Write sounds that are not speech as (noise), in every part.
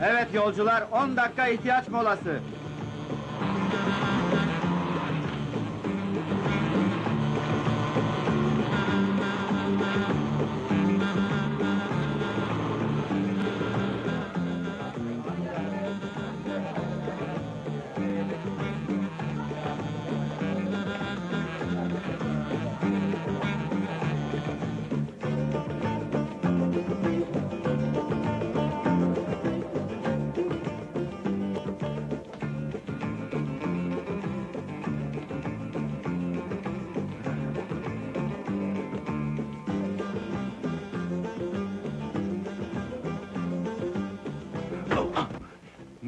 Evet yolcular, 10 dakika ihtiyaç molası.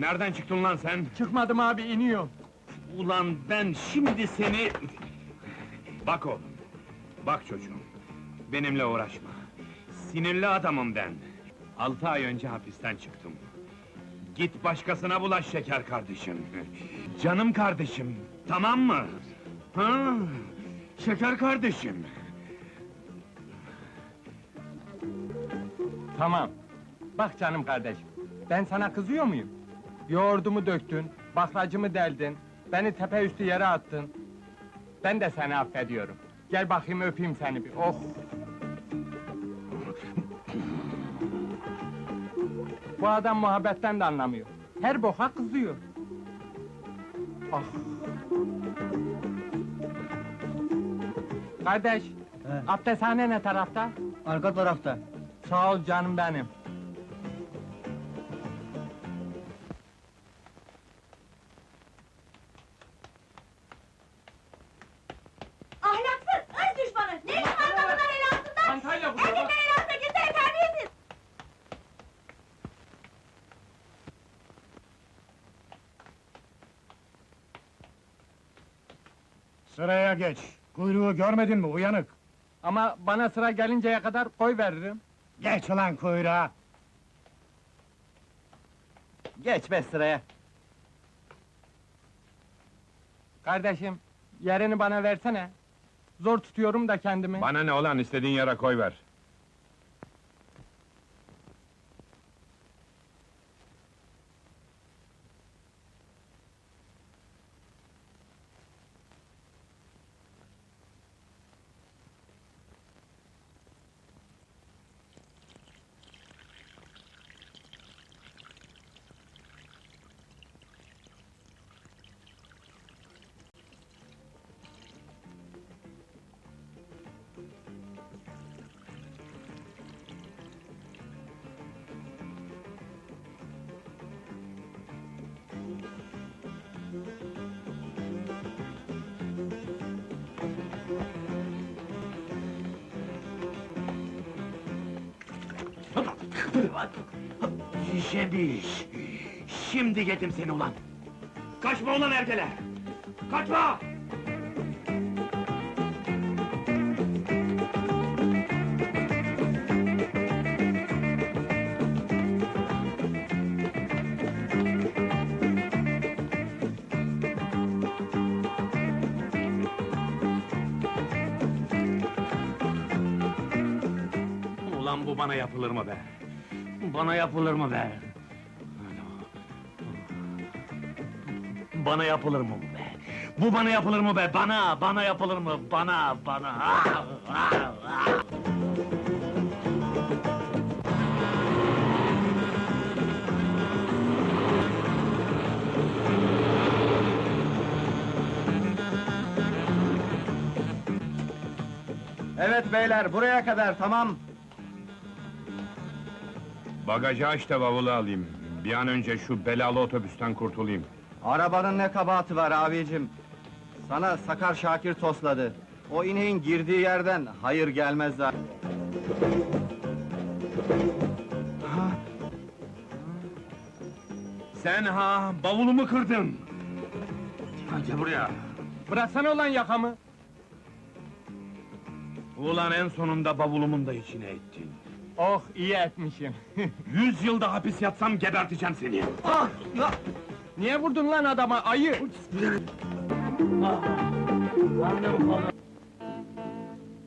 Nereden çıktın lan sen? Çıkmadım abi, iniyorum. Ulan ben şimdi seni... Bak oğlum, bak çocuğum. Benimle uğraşma. Sinirli adamım ben. Altı ay önce hapisten çıktım. Git başkasına bulaş şeker kardeşim. Canım kardeşim, tamam mı? Ha? Şeker kardeşim. Tamam. Bak canım kardeşim, ben sana kızıyor muyum? Yoğurdumu döktün, baklacımı deldin, beni tepe üstü yere attın. Ben de seni affediyorum. Gel bakayım öpeyim seni bir, oh! Bu adam muhabbetten de anlamıyor. Her boka kızıyor. Ah! Kardeş, abdesthane ne tarafta? Arka tarafta. Sağ ol canım benim. Sıraya geç. Kuyruğu görmedin mi uyanık? Ama bana sıra gelinceye kadar koy veririm. Geç ulan kuyruğa. Geç be sıraya. Kardeşim, yerini bana versene. Zor tutuyorum da kendimi. Bana ne olan istediğin yere koy ver. Şişemiş! Şimdi yedim seni ulan! Kaçma ulan ergeler! Kaçma! Ulan bu bana yapılır mı be? Bana yapılır mı be? Bana yapılır mı be? Bu bana yapılır mı be? Bana, bana yapılır mı? Bana, bana! Evet beyler, buraya kadar tamam. Bagajı aç da bavulu alayım. Bir an önce şu belalı otobüsten kurtulayım. Arabanın ne kabahati var abicim? Sana Sakar Şakir tosladı. O ineğin girdiği yerden hayır gelmez zaten. Sen ha, bavulumu kırdın! Gel buraya! Bıraksana ulan yakamı. Ulan en sonunda bavulumun da içine ettin. Oh, iyi etmişim. (laughs) Yüz yılda hapis yatsam geberteceğim seni! Niye vurdun lan adama, ayı? Annem falan.